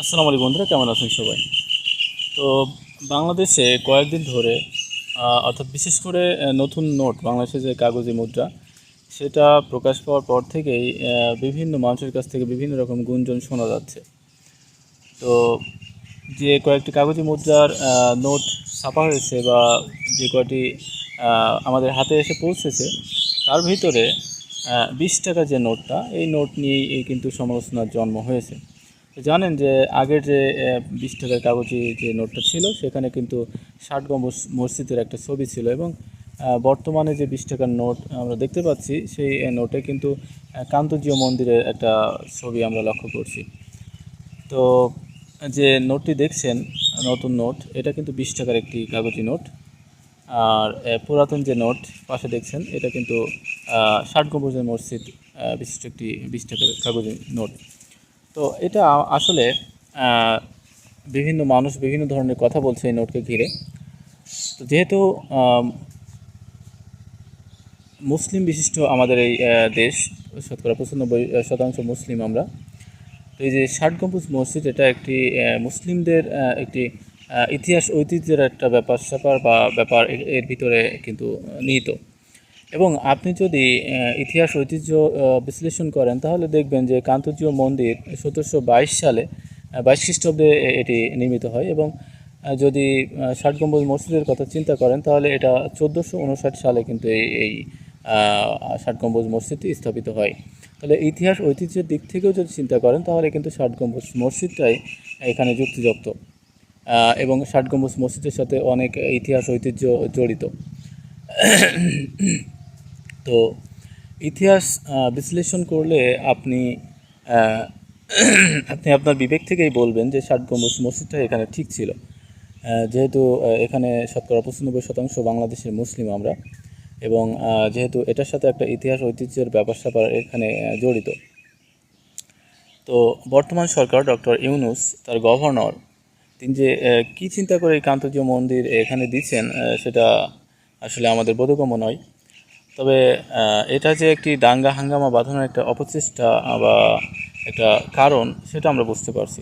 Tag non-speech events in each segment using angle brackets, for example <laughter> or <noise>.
আসসালামু আলাইকুম বন্ধুরা, কেমন আছেন সবাই? তো বাংলাদেশে কয়েকদিন ধরে অর্থাৎ বিশেষ করে নতুন নোট বাংলাদেশে যে কাগজি মুদ্রা, সেটা প্রকাশ পাওয়ার পর থেকেই বিভিন্ন মানুষের কাছ থেকে বিভিন্ন রকম গুঞ্জন শোনা যাচ্ছে। তো যে কয়েকটি কাগজি মুদ্রার নোট ছাপা হয়েছে বা যে কয়টি আমাদের হাতে এসে পৌঁছেছে, তার ভিতরে বিশ টাকা যে নোটটা, এই নোট নিয়েই কিন্তু সমালোচনার জন্ম হয়েছে। জানেন যে আগের যে বিশ টাকার কাগজি যে নোটটা ছিল সেখানে কিন্তু ষাট গম্বুজ মসজিদের একটা ছবি ছিল এবং বর্তমানে যে বিশ টাকার নোট আমরা দেখতে পাচ্ছি সেই নোটে কিন্তু আহ, কান্তজিও মন্দিরের একটা ছবি আমরা লক্ষ্য করছি। তো যে নোটটি দেখছেন নতুন নোট এটা কিন্তু বিশ টাকার একটি কাগজি নোট। আর পুরাতন যে নোট পাশে দেখছেন এটা কিন্তু ষাট গম্বুজের মসজিদ বিশিষ্ট একটি বিশ টাকার কাগজি নোট। তো এটা আসলে বিভিন্ন মানুষ বিভিন্ন ধরনের কথা বলছে এই নোটকে ঘিরে। তো যেহেতু মুসলিম বিশিষ্ট আমাদের এই দেশ, শতকরা পঁচানব্বই শতাংশ মুসলিম আমরা, তো এই যে ষাট গম্বুজ মসজিদ, এটা একটি মুসলিমদের একটি ইতিহাস ঐতিহ্যের একটা ব্যাপার স্যাপার বা ব্যাপার এর ভিতরে কিন্তু নিহিত। এবং আপনি যদি ইতিহাস ঐতিহ্য বিশ্লেষণ করেন, তাহলে দেখবেন যে কান্তজীয় মন্দির সতেরোশো বাইশ সালে বাইশ খ্রিস্টাব্দে এটি নির্মিত হয় এবং যদি ষাট গম্বুজ মসজিদের কথা চিন্তা করেন, তাহলে এটা চোদ্দোশো উনষাট সালে কিন্তু এই এই ষাট গম্বুজ মসজিদটি স্থাপিত হয়। তাহলে ইতিহাস ঐতিহ্যের দিক থেকেও যদি চিন্তা করেন, তাহলে কিন্তু ষাট গম্বুজ মসজিদটাই এখানে যুক্তিযুক্ত এবং ষাট গম্বুজ মসজিদের সাথে অনেক ইতিহাস ঐতিহ্য জড়িত। তো ইতিহাস বিশ্লেষণ করলে আপনি <clears throat> আপনি আপনার বিবেক থেকেই বলবেন যে ষাট গম্বুজ মসজিদটা এখানে ঠিক ছিল। যেহেতু এখানে শতকরা পঁচানব্বই শতাংশ বাংলাদেশের মুসলিম আমরা এবং যেহেতু এটার সাথে একটা ইতিহাস ঐতিহ্যের ব্যাপার স্যাপার এখানে জড়িত। তো বর্তমান সরকার ডক্টর ইউনুস, তার গভর্নর, তিনি যে কী চিন্তা করে এই কান্তজীয় মন্দির এখানে দিচ্ছেন সেটা আসলে আমাদের বোধগম্য নয়। তবে এটা যে একটি দাঙ্গা হাঙ্গামা বাঁধানোর একটা অপচেষ্টা বা একটা কারণ, সেটা আমরা বুঝতে পারছি।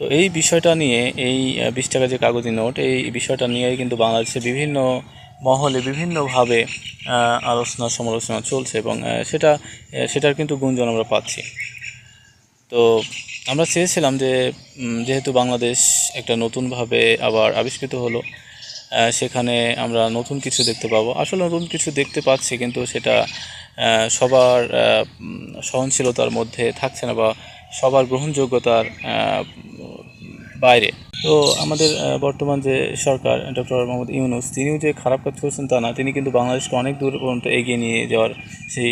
তো এই বিষয়টা নিয়ে, এই বিশ টাকা যে কাগজি নোট, এই বিষয়টা নিয়েই কিন্তু বাংলাদেশে বিভিন্ন মহলে বিভিন্নভাবে আলোচনা সমালোচনা চলছে এবং সেটা সেটার কিন্তু গুঞ্জন আমরা পাচ্ছি। তো আমরা চেয়েছিলাম যে যেহেতু বাংলাদেশ একটা নতুনভাবে আবার আবিষ্কৃত হলো সেখানে আমরা নতুন কিছু দেখতে পাবো। আসলে নতুন কিছু দেখতে পাচ্ছি, কিন্তু সেটা সবার সহনশীলতার মধ্যে থাকছে না বা সবার গ্রহণযোগ্যতার বাইরে। তো আমাদের বর্তমান যে সরকার, ডক্টর মোহাম্মদ ইউনুস, তিনিও যে খারাপ কাজ করছেন তা না, তিনি কিন্তু বাংলাদেশকে অনেক দূর পর্যন্ত এগিয়ে নিয়ে যাওয়ার সেই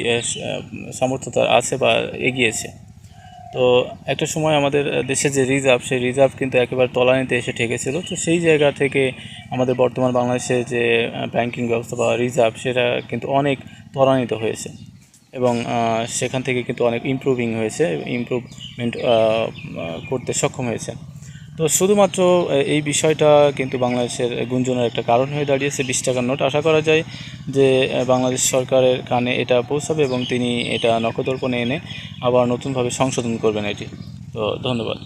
সামর্থ্য আছে বা এগিয়েছে। তো একটা সময় আমাদের দেশে যে রিজার্ভ সেই রিজার্ভ কিন্তু একেবারে তলানিতে এসে ঠেকেছিল। তো সেই জায়গা থেকে আমাদের বর্তমান বাংলাদেশে যে ব্যাংকিং ব্যবস্থা বা রিজার্ভ সেটা কিন্তু অনেক ত্বরান্বিত হয়েছে। এবং সেখান থেকে কিন্তু অনেক ইমপ্রুভিং হয়েছে ইমপ্রুভমেন্ট করতে সক্ষম হয়েছে। তো শুধুমাত্র এই বিষয়টা কিন্তু বাংলাদেশের গুঞ্জনের একটা কারণ হয়ে দাঁড়িয়েছে, বিশ টাকার নোট। আশা করা যায় যে বাংলাদেশ সরকারের কানে এটা পৌঁছাবে এবং তিনি এটা নকদর্পণে এনে আবার নতুনভাবে সংশোধন করবেন এটি। তো ধন্যবাদ।